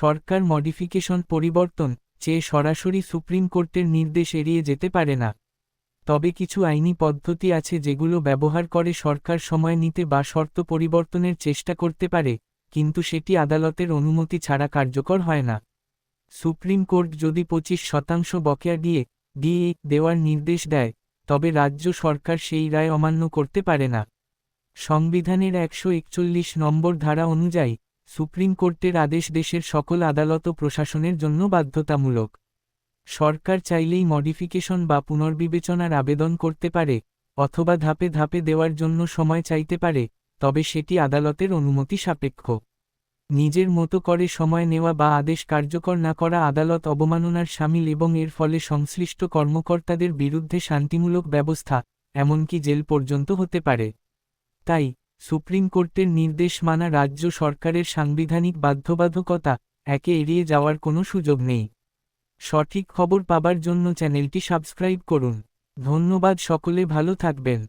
সরকার modification পরিবর্তন চেয়ে সরাসরি সুপ্রিম কোর্টের নির্দেশ এড়িয়ে যেতে পারে না। তবে কিছু আইনি পদ্ধতি আছে যেগুলো ব্যবহার করে সরকার সময় নিতে বা শর্ত পরিবর্তনের চেষ্টা করতে পারে, কিন্তু সেটি আদালতের অনুমতি ছাড়া কার্যকর হয় না। সুপ্রিম কোর্ট যদি পঁচিশ শতাংশ বকেয়া দিয়ে ডিএ দেওয়ার নির্দেশ দেয়, তবে রাজ্য সরকার সেই রায় অমান্য করতে পারে না। সংবিধানের একশো একচল্লিশ নম্বর ধারা অনুযায়ী সুপ্রিম কোর্টের আদেশ দেশের সকল আদালত ও প্রশাসনের জন্য বাধ্যতামূলক। সরকার চাইলেই মডিফিকেশন বা পুনর্বিবেচনার আবেদন করতে পারে, অথবা ধাপে ধাপে দেওয়ার জন্য সময় চাইতে পারে, তবে সেটি আদালতের অনুমতি সাপেক্ষ। নিজের মতো করে সময় নেওয়া বা আদেশ কার্যকর না করা আদালত অবমাননার সামিল এবং এর ফলে সংশ্লিষ্ট কর্মকর্তাদের বিরুদ্ধে শান্তিমূলক ব্যবস্থা, এমনকি জেল পর্যন্ত হতে পারে। তাই সুপ্রিম কোর্টের নির্দেশ মানা রাজ্য সরকারের সাংবিধানিক বাধ্যবাধকতা একে এড়িয়ে যাওয়ার কোনো সুযোগ নেই। সঠিক খবর পাবার জন্য চ্যানেলটি সাবস্ক্রাইব করুন। ধন্যবাদ, সকলে ভালো থাকবেন।